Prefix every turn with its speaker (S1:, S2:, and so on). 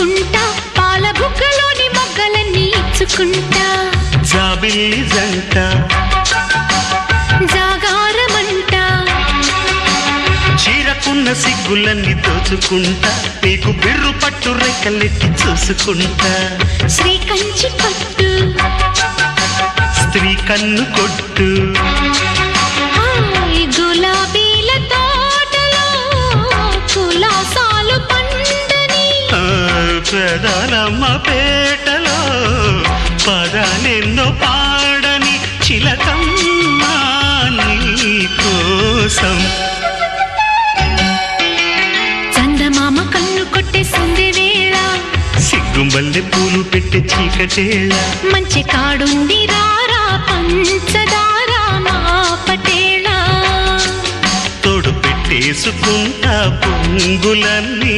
S1: ఇచ్చుకుంటా పాల బుగ్గలోని మొగ్గలన్నీ ఇచ్చుకుంటా. జాబిల్లి జంట.
S2: జాగారమంట.
S1: చీరకున్న సిగ్గులన్నీ తోచుకుంటా నీకు బిర్రు పట్టు రెక్కలెట్టి చూసుకుంటా.
S2: శ్రీ కంచి పట్టు.
S1: స్త్రీ కన్ను కొట్టు. పెదాలమ్మ పేటలో పదాలెన్నో పాడని చిలకమ్మ నీ కోసం
S2: చందమామ కన్ను కొట్టేసింది వేళ
S1: సిగ్గుంబల్లె పూలు పెట్టే చీకటేళ.
S2: మంచి కాడుంది రారా పంచదార మా పటేళ.
S1: తోడు పెట్టేసుకుంటా పొంగులన్నీ